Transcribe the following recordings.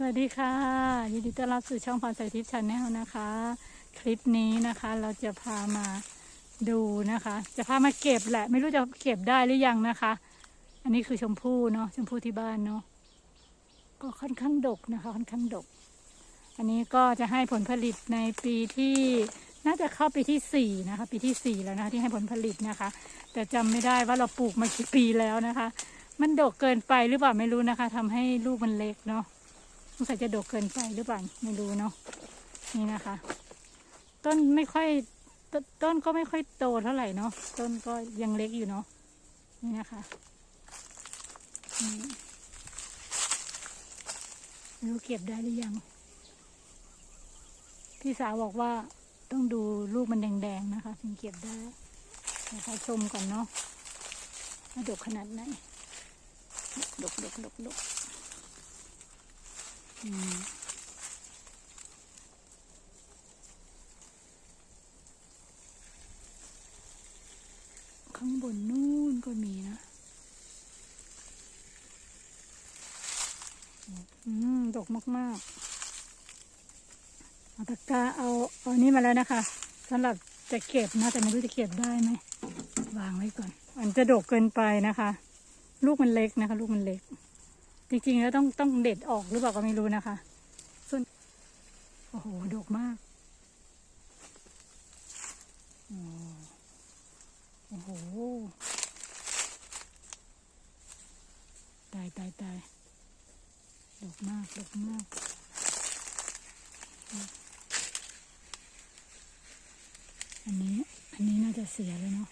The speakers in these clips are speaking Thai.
สวัสดีค่ะ ยินดีต้อนรับสู่ช่องพรสายทิพย์ชาแนลนะคะ คลิปนี้นะคะเราจะพามาดูนะคะ จะพามาเก็บแหละ ไม่รู้จะเก็บได้หรือยังนะคะ อันนี้คือชมพู่เนาะชมพู่ที่บ้านเนาะก็ค่อนข้างดกนะคะ ค่อนข้างดก อันนี้ก็จะให้ผลผลิตในปีที่น่าจะเข้าปีที่สี่นะคะ ปีที่สี่แล้วนะคะที่ให้ผลผลิตนะคะ แต่จำไม่ได้ว่าเราปลูกมากี่ปีแล้วนะคะ มันดกเกินไปหรือเปล่าไม่รู้นะคะทำให้ลูกมันเล็กเนาะ สงสัยจะดกเกินไปหรือเปล่าไม่รู้เนาะนี่นะคะ ต้นไม่ค่อยตต้นก็ไม่ค่อยโตเท่าไหร่เนาะต้นก็ยังเล็กอยู่เนาะนี่นะคะไม่รู้เก็บได้หรือยัง พี่สาวบอกว่าต้องดูลูกมันแดงๆนะคะ ถึงเก็บได้นะคะชมก่อนเนาะว่าดกขนาดไหนดกดกดกดก ข้างบนนู่นก็มีนะอืมดกมาก ๆ เอาตะกร้าเอาเอานี่มาแล้วนะคะสำหรับจะเก็บนะ แต่ไม่รู้จะเก็บได้ไหมวางไว้ก่อน มันจะดกเกินไปนะคะ ลูกมันเล็กนะคะ ลูกมันเล็ก จริงๆแล้วต้องต้องเด็ดออกหรือเปล่าก็ไม่รู้นะคะ ส่วน โอ้โหดกมากโอ้โหตายตายตายดกมากดกมากอันนี้อันนี้น่าจะเสียแล้วเนาะ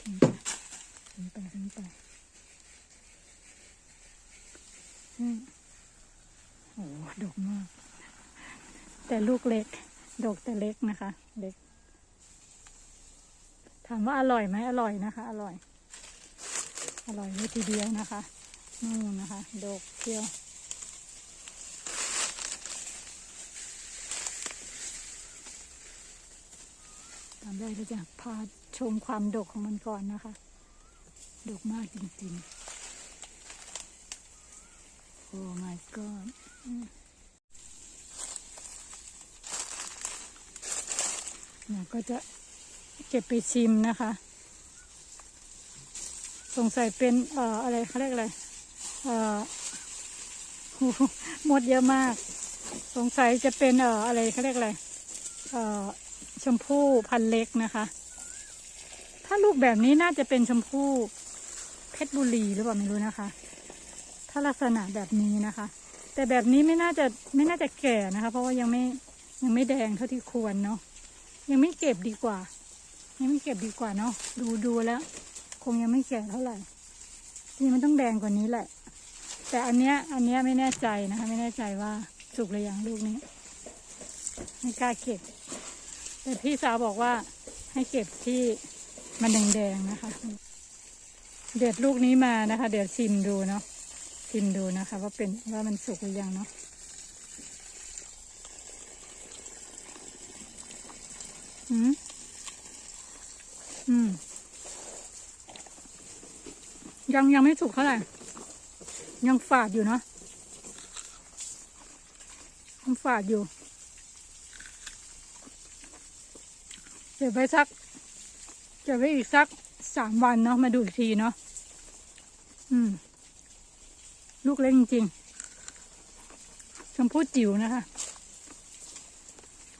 ทิ้งไปทิ้งไปทิ้งไป อืม โอ้ดกมาก แต่ลูกเล็ก ดกแต่เล็กนะคะ เล็ก ถามว่าอร่อยไหมอร่อยนะคะ อร่อย อร่อยเลยทีเดียวนะคะนู่นนะคะ ดกเที่ยวตามแรกเราจะพาชมความดกของมันก่อนนะคะ ดกมากจริงๆ โอ้ my god เนี่ยก็จะเก็บไปชิมนะคะ สงสัยเป็นเอ่ออะไรเขาเรียกอะไร เอ่อหมดเยอะมาก สงสัยจะเป็นเอ่ออะไรเขาเรียกอะไร เอ่อชมพู่พันเล็กนะคะ ถ้าลูกแบบนี้น่าจะเป็นชมพู่เพชรบุรีหรือเปล่าไม่รู้นะคะ ถ้าลักษณะแบบนี้นะคะ แต่แบบนี้ไม่น่าจะไม่น่าจะแก่นะคะ เพราะว่ายังไม่ยังไม่แดงเท่าที่ควรเนาะยังไม่เก็บดีกว่า ยังไม่เก็บดีกว่าเนาะดูดูแล้ว คงยังไม่แก่เท่าไหร่จริงมันต้องแดงกว่านี้แหละ แต่อันเนี้ยอันเนี้ยไม่แน่ใจนะคะ ไม่แน่ใจว่าสุกหรือยังลูกนี้ไม่กล้าเก็บ แต่พี่สาวบอกว่าให้เก็บที่มันแดงๆนะคะ เด็ดลูกนี้มานะคะ เดี๋ยวชิมดูเนาะ ชิมดูนะคะ ว่าเป็นว่ามันสุกหรือยังเนาะอืมอืม ยังยังไม่สุกเท่าไหร่ ยังฝาดอยู่เนาะยังฝาดอยู่เก็บไว้สักเก็บไว้อีกสักสามวันเนาะมาดูอีกทีเนาะอืม ลูกเล็กจริงๆชมพู่จิ๋วนะคะ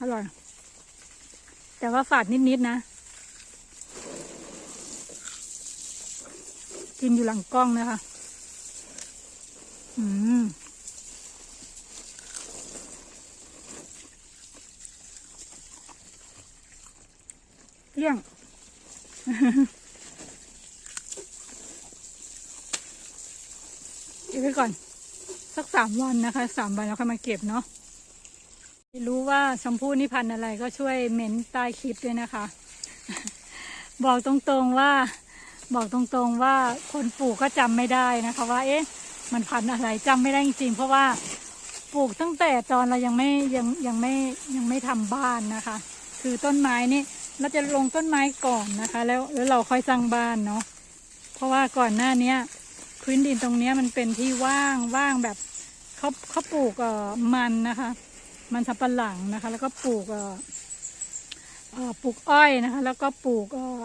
อร่อย แต่ว่าฝาดนิดๆนะกินอยู่หลังกล้องนะคะ อืมเลี่ยง ก็บไว้ก่อน สักสามวันนะคะสามวันแล้วค่อยมาเก็บเนาะรู้ว่าชมพู่นี่พันอะไรก็ช่วยเม้นใต้คลิปด้วยนะคะ บอกตรงๆว่า บอกตรงๆว่าคนปลูกก็จำไม่ได้นะคะ ว่า เอ๊ะ มันพันอะไรจำไม่ได้จริงๆเพราะว่าปลูกตั้งแต่ตอนเรายังไม่ยังยังไม่ยังไม่ทำบ้านนะคะ คือต้นไม้นี่เราจะลงต้นไม้ก่อนนะคะ แล้วแล้วเราค่อยสร้างบ้านเนาะเพราะว่าก่อนหน้าเนี้ย พื้นดินตรงนี้มันเป็นที่ว่างว่างแบบเขาเขาปลูกเอ่อมันนะคะ มันสับปะหลังนะคะ แล้วก็ปลูกเอ่อปลูกอ้อยนะคะ แล้วก็ปลูกเอ่อ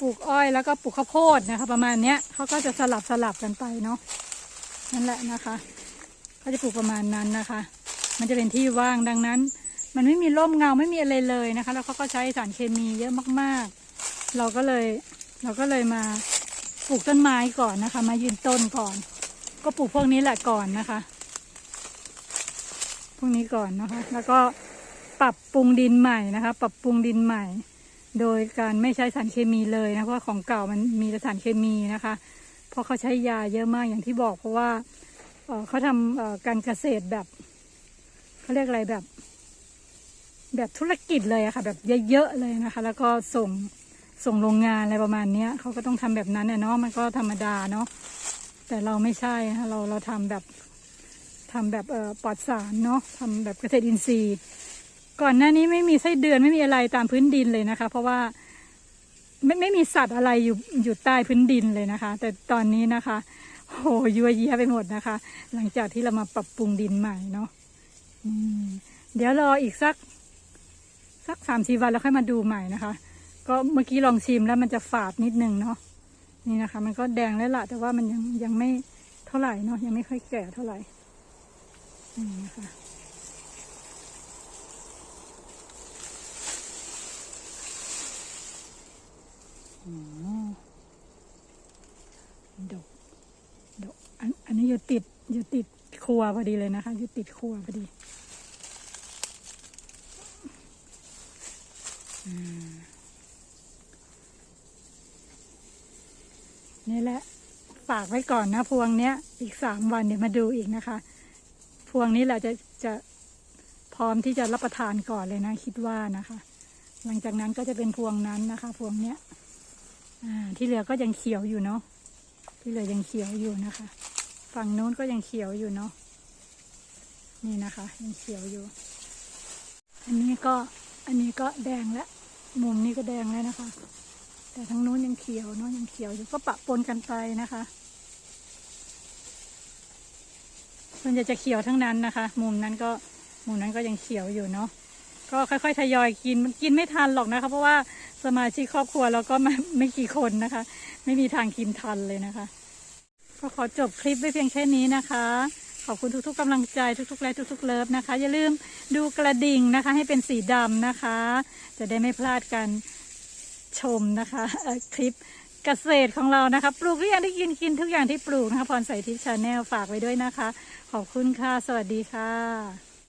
ปลูกอ้อยแล้วก็ปลูกข้าวโพดนะคะ ประมาณเนี้ยเขาก็จะสลับสลับกันไปเนาะนั่นแหละนะคะเขาจะปลูกประมาณนั้นนะคะ มันจะเป็นที่ว่างดังนั้น มันไม่มีร่มเงาไม่มีอะไรเลยนะคะ แล้วเขาก็ใช้สารเคมีเยอะมาก ๆ เราก็เลย เราก็เลยมา ปลูกต้นไม้ก่อนนะคะ มายืนต้นก่อน ก็ปลูกพวกนี้แหละก่อนนะคะ พวกนี้ก่อนนะคะ แล้วก็ปรับปรุงดินใหม่นะคะ ปรับปรุงดินใหม่ โดยการไม่ใช้สารเคมีเลยนะ เพราะของเก่ามันมีแต่สารเคมีนะคะ เพราะเขาใช้ยาเยอะมากอย่างที่บอก เพราะว่าเอ่อเขาทำการเกษตรแบบเขาเรียกอะไรแบบ แบบธุรกิจเลยอะค่ะ แบบเยอะๆเลยนะคะ แล้วก็ส่ง ส่งโรงงานอะไรประมาณเนี้ยเขาก็ต้องทำแบบนั้นเนาะมันก็ธรรมดาเนาะแต่เราไม่ใช่เราเราทำแบบทำแบบเอ่อปลอดสารเนาะทำแบบเกษตรอินทรีย์ ก่อนหน้านี้ไม่มีไส้เดือนไม่มีอะไรตามพื้นดินเลยนะคะ เพราะว่าไม่ไม่มีสัตว์อะไรอยู่อยู่ใต้พื้นดินเลยนะคะ แต่ตอนนี้นะคะโหยัวเยียไปหมดนะคะ หลังจากที่เรามาปรับปรุงดินใหม่เนาะเดี๋ยวรออีกสัก สักสามสี่วันแล้วค่อยมาดูใหม่นะคะ ก็เมื่อกี้ลองชิมแล้วมันจะฝาดนิดนึงเนาะนี่นะคะ มันก็แดงแล้วล่ะแต่ว่ามันยังยังไม่เท่าไหร่เนาะยังไม่ค่อยแก่เท่าไหร่นี่นะคะอ๋อดกดกอันอันนี้อยู่ติดอยู่ติดครัวพอดีเลยนะคะอยู่ติดครัวพอดี นี่แหละฝากไว้ก่อนนะพวงเนี้ยอีกสามวันเดี๋ยวมาดูอีกนะคะ พวงนี้แหละจะจะพร้อมที่จะรับประทานก่อนเลยนะ คิดว่านะคะ หลังจากนั้นก็จะเป็นพวงนั้นนะคะ พวงเนี้ยที่เหลือก็ยังเขียวอยู่เนาะที่เหลือยังเขียวอยู่นะคะ ฝั่งนู้นก็ยังเขียวอยู่เนาะนี่นะคะ ยังเขียวอยู่ อันนี้ก็อันนี้ก็แดงแล้วมุมนี้ก็แดงแล้วนะคะ แต่ทางนู้นยังเขียวเนาะยังเขียวอยู่ก็ปะปนกันไปนะคะส่วนใหญ่จะเขียวทั้งนั้นนะคะ มุมนั้นก็มุมนั้นก็ยังเขียวอยู่เนาะก็ค่อยๆทยอยกินมันกินไม่ทันหรอกนะคะ เพราะว่าสมาชิกครอบครัวเราก็ไม่ไม่กี่คนนะคะ ไม่มีทางกินทันเลยนะคะก็ขอจบคลิปไว้เพียงแค่นี้นะคะ ขอบคุณทุกๆกำลังใจทุกๆไลค์ทุกๆเลิฟนะคะ อย่าลืมดูกระดิ่งนะคะ ให้เป็นสีดำนะคะ จะได้ไม่พลาดกัน ชมนะคะคลิปเกษตรของเรานะคะ ปลูกทุกอย่างที่กินกินทุกอย่างที่ปลูกนะคะพรใส่ทิพย์ชาแนลฝากไว้ด้วยนะคะ ขอบคุณค่ะ สวัสดีค่ะ